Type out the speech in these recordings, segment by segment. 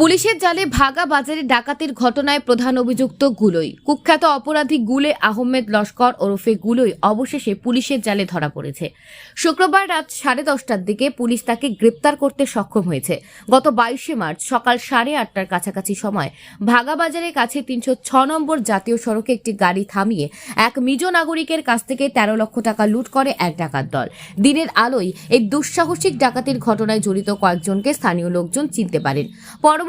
পুলিশের জালে ভাগা বাজারে ডাকাতির ঘটনায় প্রধান অভিযুক্ত গুলোই। কুখ্যাত অপরাধী গুলে আহমেদ লস্কর ওরফে গুলোই অবশেষে পুলিশের জালে ধরা পড়েছে। শুক্রবার রাত সাড়ে দশটার দিকে পুলিশ তাকে গ্রেপ্তার করতে সক্ষম হয়েছে। গত বাইশে মার্চ সকাল সাড়ে আটটার কাছাকাছি সময় ভাগা বাজারের কাছে তিনশো ছ নম্বর জাতীয় সড়কে একটি গাড়ি থামিয়ে এক মিজ নাগরিকের কাছ থেকে তেরো লক্ষ টাকা লুট করে এক ডাকাত দল। দিনের আলোয় এই দুঃসাহসিক ডাকাতির ঘটনায় জড়িত কয়েকজনকে স্থানীয় লোকজন চিনতে পারেন।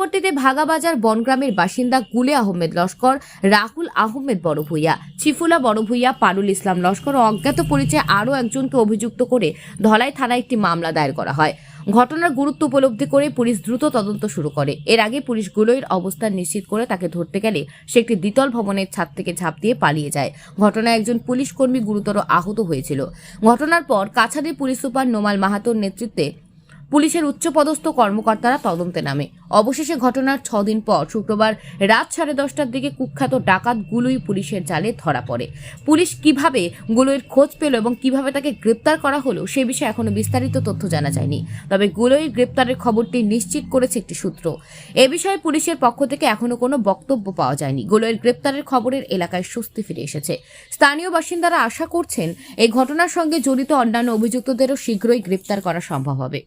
পরবর্তীতে ভাগাবাজার বনগ্রামের বাসিন্দা গুলে আহমেদ লস্কর, রাহুল আহমেদ বড়ভূইয়া, চিফুলা বড়ভূইয়া, পারুল ইসলাম লস্কর ও অজ্ঞাত পরিচয়ে আরও একজনকে অভিযুক্ত করে ধলাই থানায় একটি মামলা দায়ের করা হয়। ঘটনার গুরুত্ব উপলব্ধি করে পুলিশ দ্রুত তদন্ত শুরু করে। এর আগে পুলিশ গুলোয়ের অবস্থান নিশ্চিত করে তাকে ধরতে গেলে সে একটি দ্বিতল ভবনের ছাদ থেকে ঝাঁপ দিয়ে পালিয়ে যায়। ঘটনায় একজন পুলিশ কর্মী গুরুতর আহত হয়েছিল। ঘটনার পর কাছাড়ের পুলিশ সুপার নোমাল মাহাতোর নেতৃত্বে পুলিশের উচ্চপদস্থ কর্মকর্তারা তদন্তে নামে। অবশেষে ঘটনার ছদিন পর, শুক্রবার রাত সাড়ে দশটার দিকে কুখ্যাত ডাকাত গুলোই পুলিশের জালে ধরা পড়ে। পুলিশ কীভাবে গুলোয়ের খোঁজ পেল এবং কীভাবে তাকে গ্রেপ্তার করা হলো, সে বিষয়ে এখনও বিস্তারিত তথ্য জানা যায়নি। তবে গুলোই গ্রেপ্তারের খবরটি নিশ্চিত করেছে একটি সূত্র। এ বিষয়ে পুলিশের পক্ষ থেকে এখনও কোনো বক্তব্য পাওয়া যায়নি। গুলোয়ের গ্রেপ্তারের খবরের এলাকায় স্বস্তি ফিরে এসেছে। স্থানীয় বাসিন্দারা আশা করছেন, এই ঘটনার সঙ্গে জড়িত অন্যান্য অভিযুক্তদেরও শীঘ্রই গ্রেপ্তার করা সম্ভব হবে।